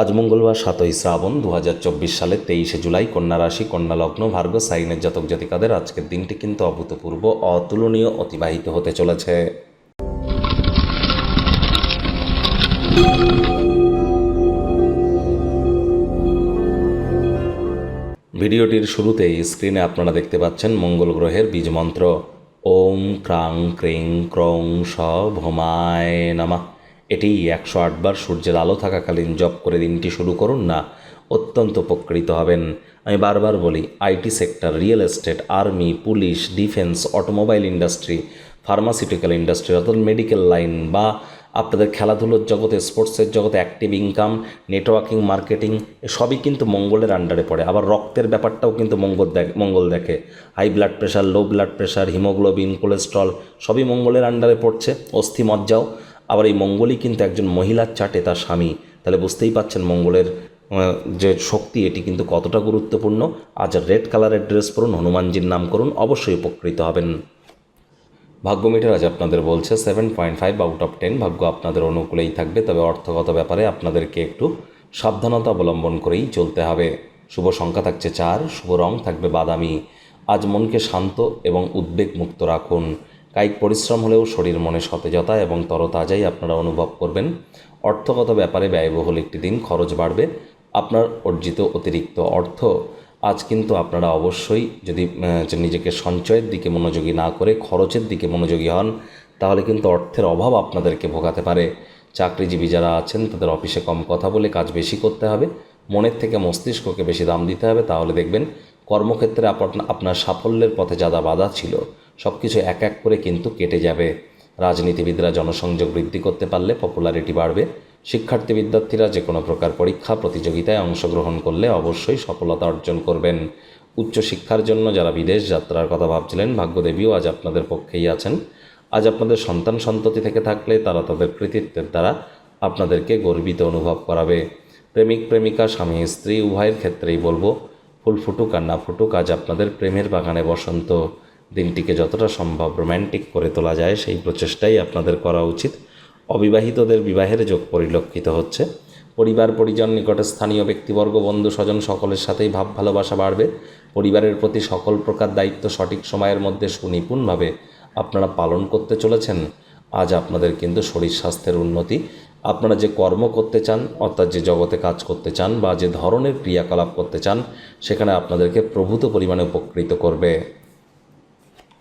আজ মঙ্গলবার সাতই শ্রাবণ দু সালে তেইশে জুলাই কন্যা রাশি, কন্যা লগ্ন ভার্গ সাইনের জাতক জাতিকাদের আজকের দিনটি কিন্তু অভূতপূর্ব, অতুলনীয়, অতিবাহিত হতে চলেছে। ভিডিওটির শুরুতেই স্ক্রিনে আপনারা দেখতে পাচ্ছেন মঙ্গল গ্রহের বীজ মন্ত্র। ওম ক্রাং ক্রিং ক্রং স ভোমায় নামা। এটি একশো আটবার সূর্যের আলো থাকাকালীন জপ করে দিনটি শুরু করুন না, অত্যন্ত উপকৃত হবেন। আমি বারবার বলি, IT sector, real estate, army, police, defence, automobile industry, pharmaceutical industry, অর্থাৎ মেডিকেল লাইন বা আপনাদের খেলাধুলোর জগতে, স্পোর্টসের জগতে অ্যাক্টিভ ইনকাম, নেটওয়ার্কিং, মার্কেটিং সবই কিন্তু মঙ্গলের আন্ডারে পড়ে। আবার রক্তের ব্যাপারটাও কিন্তু মঙ্গল দেখ, মঙ্গল দেখে। High blood pressure, low blood pressure, haemoglobin, cholesterol সবই মঙ্গলের আন্ডারে পড়ছে। অস্থি মজ্জাও আবার এই মঙ্গলই কিন্তু একজন মহিলার চাটে, তার স্বামী। তাহলে বুঝতেই পাচ্ছেন মঙ্গলের যে শক্তি, এটি কিন্তু কতটা গুরুত্বপূর্ণ। আজ রেড কালারের ড্রেস পরুন, হনুমানজির নাম করুন, অবশ্যই উপকৃত হবেন। ভাগ্য মিটার আজ আপনাদের বলছে seven point five out of ten ভাগ্য আপনাদের অনুকূলেই থাকবে, তবে অর্থগত ব্যাপারে আপনাদেরকে একটু সাবধানতা অবলম্বন করেই চলতে হবে। শুভ সংখ্যা থাকছে চার, শুভ রং থাকবে বাদামি। আজ মনকে শান্ত এবং উদ্বেগ মুক্ত রাখুন। কায়িক পরিশ্রম হলেও শরীর মনে সতেজতা এবং তরতাজাই আপনারা অনুভব করবেন। অর্থগত ব্যাপারে ব্যয়বহুল একটি দিন খরচ বাড়বে। আপনার অর্জিত অতিরিক্ত অর্থ আজ কিন্তু আপনারা অবশ্যই যদি নিজেকে সঞ্চয়ের দিকে মনোযোগী না করে খরচের দিকে মনোযোগী হন, তাহলে কিন্তু অর্থের অভাব আপনাদেরকে ভোগাতে পারে। চাকরিজীবী যারা আছেন, তাদের অফিসে কম কথা বলে কাজ বেশি করতে হবে। মনের থেকে মস্তিষ্ককে বেশি দাম দিতে হবে। তাহলে দেখবেন কর্মক্ষেত্রে আপনা- আপনার সাফল্যের পথে যাদা বাধা ছিল। সব কিছু এক এক করে কিন্তু কেটে যাবে। রাজনীতিবিদরা জনসংযোগ বৃদ্ধি করতে পারলে পপুলারিটি বাড়বে। শিক্ষার্থী বিদ্যার্থীরা যে কোনো প্রকার পরীক্ষা, প্রতিযোগিতায় অংশগ্রহণ করলে অবশ্যই সফলতা অর্জন করবেন। উচ্চশিক্ষার জন্য যারা বিদেশ যাত্রার কথা ভাবছিলেন, ভাগ্যদেবীও আজ আপনাদের পক্ষেই আছেন। আজ আপনাদের সন্তান সন্ততি থেকে থাকলে তারা তাদের কৃতিত্বের দ্বারা আপনাদেরকে গর্বিত অনুভব করাবে। প্রেমিক, প্রেমিকা, স্বামী, স্ত্রী, উভয়ের ক্ষেত্রেই বলব, ফুল ফুটুক আর না ফুটুক, আজ আপনাদের প্রেমের বাগানে বসন্ত। দিনটিকে যতটা সম্ভব রোম্যান্টিক করে তোলা যায়, সেই প্রচেষ্টাই আপনাদের করা উচিত। অবিবাহিতদের বিবাহের যোগ পরিলক্ষিত হচ্ছে। পরিবার, পরিজন, নিকটে স্থানীয় ব্যক্তিবর্গ, বন্ধু, স্বজন সকলের সাথেই ভাব ভালোবাসা বাড়বে। পরিবারের প্রতি সকল প্রকার দায়িত্ব সঠিক সময়ের মধ্যে সুনিপুণভাবে আপনারা পালন করতে চলেছেন। আজ আপনাদের কিন্তু শরীর স্বাস্থ্যের উন্নতি। আপনারা যে কর্ম করতে চান, অর্থাৎ যে জগতে কাজ করতে চান বা যে ধরনের ক্রিয়াকলাপ করতে চান, সেখানে আপনাদেরকে প্রভূত পরিমাণে উপকৃত করবে।